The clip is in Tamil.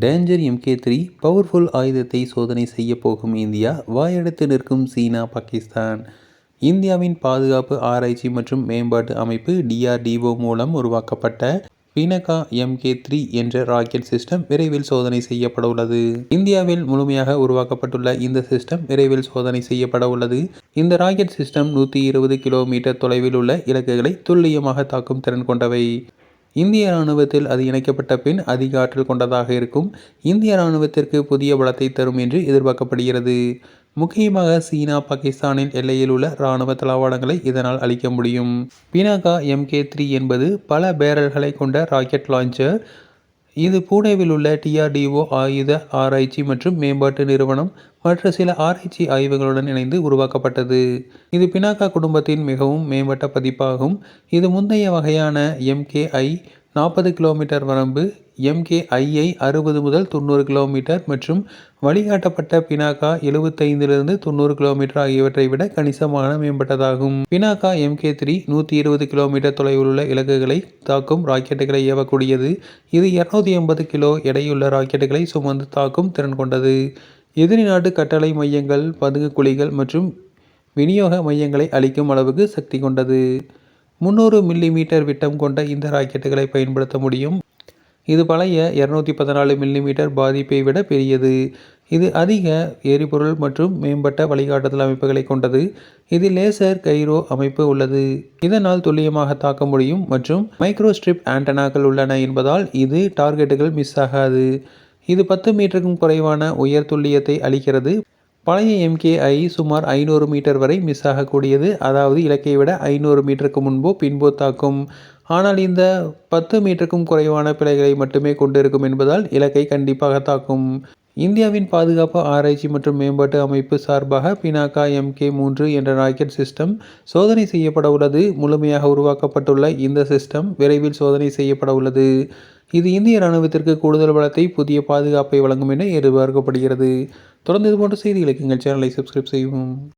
டேஞ்சர் எம்கே த்ரீ பவர்ஃபுல் ஆயுதத்தை சோதனை செய்ய போகும் இந்தியா வாயெடுத்து நிற்கும் சீனா பாகிஸ்தான். இந்தியாவின் பாதுகாப்பு ஆராய்ச்சி மற்றும் மேம்பாட்டு அமைப்பு டிஆர்டிஓ மூலம் உருவாக்கப்பட்ட பினகா எம்கே த்ரீ என்ற ராக்கெட் சிஸ்டம் விரைவில் சோதனை செய்யப்பட உள்ளது. இந்தியாவில் முழுமையாக உருவாக்கப்பட்டுள்ள இந்த சிஸ்டம் விரைவில் சோதனை செய்யப்பட உள்ளது. இந்த ராக்கெட் சிஸ்டம் நூற்றி இருபது கிலோமீட்டர் தொலைவில் உள்ள இலக்குகளை துல்லியமாக தாக்கும் திறன் கொண்டவை. இந்திய இராணுவத்தில் அது இணைக்கப்பட்ட பின் அதிக ஆற்றல் கொண்டதாக இருக்கும். இந்திய இராணுவத்திற்கு புதிய பலத்தை தரும் என்று எதிர்பார்க்கப்படுகிறது. முக்கியமாக சீனா பாகிஸ்தானின் எல்லையில் உள்ள இராணுவ தளவாடங்களை இதனால் அளிக்க முடியும். பினாகா எம்கே த்ரீ என்பது பல பேரல்களை கொண்ட ராக்கெட் லான்ச்சர் இது பூனேவில் உள்ள டிஆர்டிஓ ஆயுத ஆராய்ச்சி மற்றும் மேம்பாட்டு நிறுவனம் மற்ற சில ஆராய்ச்சி ஆய்வுகளுடன் இணைந்து உருவாக்கப்பட்டது. இது பினாக்கா குடும்பத்தின் மிகவும் மேம்பட்ட பதிப்பாகும். இது முந்தைய வகையான எம்கேஐ நாற்பது கிலோமீட்டர் வரம்பு எம்கேஐஐ அறுபது முதல் தொண்ணூறு கிலோமீட்டர் மற்றும் வழிகாட்டப்பட்ட பினாக்கா எழுபத்தைந்திலிருந்து தொண்ணூறு கிலோமீட்டர் ஆகியவற்றை விட கணிசமான மேம்பட்டதாகும். பினாக்கா எம்கே த்ரீ நூற்றி இருபது கிலோமீட்டர் தொலைவில் உள்ள இலக்குகளை தாக்கும் ராக்கெட்டுகளை ஏவக்கூடியது இது இரநூத்தி எண்பது கிலோ எடையுள்ள ராக்கெட்டுகளை சுமந்து தாக்கும் திறன் கொண்டது. எதிரி நாட்டு கட்டளை மையங்கள் பதுங்கு குழிகள் மற்றும் விநியோக மையங்களை அளிக்கும் அளவுக்கு சக்தி கொண்டது. முந்நூறு மில்லி மீட்டர் விட்டம் கொண்ட இந்த ராக்கெட்டுகளை பயன்படுத்த முடியும். இது பழைய இரநூத்தி பதினாலு மில்லிமீட்டர் பாதிப்பை விட பெரியது. இது அதிக எரிபொருள் மற்றும் மேம்பட்ட வழிகாட்டுதல் அமைப்புகளை கொண்டது. இது லேசர் கைரோ அமைப்பு உள்ளது. இதனால் துல்லியமாக தாக்க முடியும் மற்றும் மைக்ரோஸ்ட்ரிப் ஆண்டனாக்கள் உள்ளன என்பதால் இது டார்கெட்டுகள் மிஸ் ஆகாது. இது பத்து மீட்டருக்கும் குறைவான உயர் துல்லியத்தை அளிக்கிறது. பழைய எம்கேஐ சுமார் ஐநூறு மீட்டர் வரை மிஸ் ஆகக்கூடியது. அதாவது இலக்கை விட ஐநூறு மீட்டருக்கு முன்போ பின்போ தாக்கும். ஆனால் இந்த பத்து மீட்டருக்கும் குறைவான பிழைகளை மட்டுமே கொண்டிருக்கும் என்பதால் இலக்கை கண்டிப்பாக தாக்கும். இந்தியாவின் பாதுகாப்பு ஆராய்ச்சி மற்றும் மேம்பாட்டு அமைப்பு சார்பாக பினாக்கா எம்கே மூன்று என்ற ராக்கெட் சிஸ்டம் சோதனை செய்யப்பட உள்ளது. முழுமையாக உருவாக்கப்பட்டுள்ள இந்த சிஸ்டம் விரைவில் சோதனை செய்யப்பட உள்ளது. இது இந்திய ராணுவத்திற்கு கூடுதல் பலத்தை புதிய பாதுகாப்பை வழங்கும் என எதிர்பார்க்கப்படுகிறது. தொடர்ந்து இது போன்ற செய்திகளுக்கு எங்கள் சேனலை சப்ஸ்கிரைப் செய்யவும்.